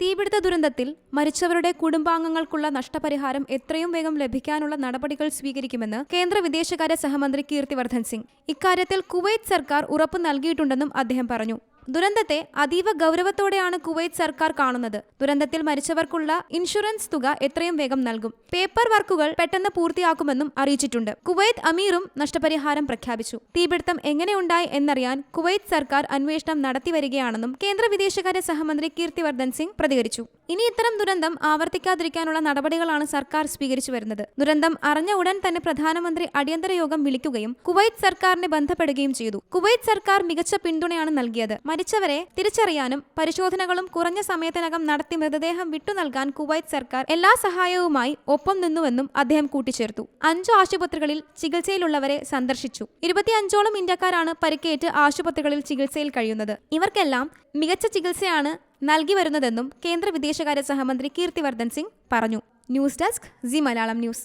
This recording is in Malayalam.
തീപിടുത്ത ദുരന്തത്തിൽ മരിച്ചവരുടെ കുടുംബാംഗങ്ങൾക്കുള്ള നഷ്ടപരിഹാരം എത്രയും വേഗം ലഭിക്കാനുള്ള നടപടികൾ സ്വീകരിക്കുമെന്ന് കേന്ദ്ര വിദേശകാര്യ സഹമന്ത്രി കീർത്തിവർദ്ധൻ സിംഗ്. ഇക്കാര്യത്തിൽ കുവൈറ്റ് സർക്കാർ ഉറപ്പു നൽകിയിട്ടുണ്ടെന്നും അദ്ദേഹം പറഞ്ഞു. ദുരന്തത്തെ അതീവ ഗൗരവത്തോടെയാണ് കുവൈത്ത് സർക്കാർ കാണുന്നത്. ദുരന്തത്തിൽ മരിച്ചവർക്കുള്ള ഇൻഷുറൻസ് തുക എത്രയും വേഗം നൽകും. പേപ്പർ വർക്കുകൾ പെട്ടെന്ന് പൂർത്തിയാക്കുമെന്നും അറിയിച്ചിട്ടുണ്ട്. കുവൈത്ത് അമീറും നഷ്ടപരിഹാരം പ്രഖ്യാപിച്ചു. തീപിടുത്തം എങ്ങനെയുണ്ടായി എന്നറിയാൻ കുവൈത്ത് സർക്കാർ അന്വേഷണം നടത്തിവരികയാണെന്നും കേന്ദ്ര വിദേശകാര്യ സഹമന്ത്രി കീർത്തിവർദ്ധൻ സിംഗ് പ്രതികരിച്ചു. ഇനി ഇത്തരം ദുരന്തം ആവർത്തിക്കാതിരിക്കാനുള്ള നടപടികളാണ് സർക്കാർ സ്വീകരിച്ചു വരുന്നത്. ദുരന്തം അറിഞ്ഞ ഉടൻ തന്നെ പ്രധാനമന്ത്രി അടിയന്തര യോഗം വിളിക്കുകയും കുവൈത്ത് സർക്കാരിനെ ബന്ധപ്പെടുകയും ചെയ്തു. കുവൈത്ത് സർക്കാർ മികച്ച പിന്തുണയാണ് നൽകിയത്. മരിച്ചവരെ തിരിച്ചറിയാനും പരിശോധനകളും കുറഞ്ഞ സമയത്തിനകം നടത്തി മൃതദേഹം വിട്ടു നൽകാൻ കുവൈറ്റ് സർക്കാർ എല്ലാ സഹായവുമായി ഒപ്പം നിന്നുവെന്നും അദ്ദേഹം കൂട്ടിച്ചേർത്തു. അഞ്ചു ആശുപത്രികളിൽ ചികിത്സയിലുള്ളവരെ സന്ദർശിച്ചു. ഇരുപത്തിയഞ്ചോളം ഇന്ത്യക്കാരാണ് പരിക്കേറ്റ് ആശുപത്രികളിൽ ചികിത്സയിൽ കഴിയുന്നത്. ഇവർക്കെല്ലാം മികച്ച ചികിത്സയാണ് നൽകി വരുന്നതെന്നും കേന്ദ്ര വിദേശകാര്യ സഹമന്ത്രി കീർത്തിവർദ്ധൻ സിംഗ് പറഞ്ഞു. News desk G Malayalam news.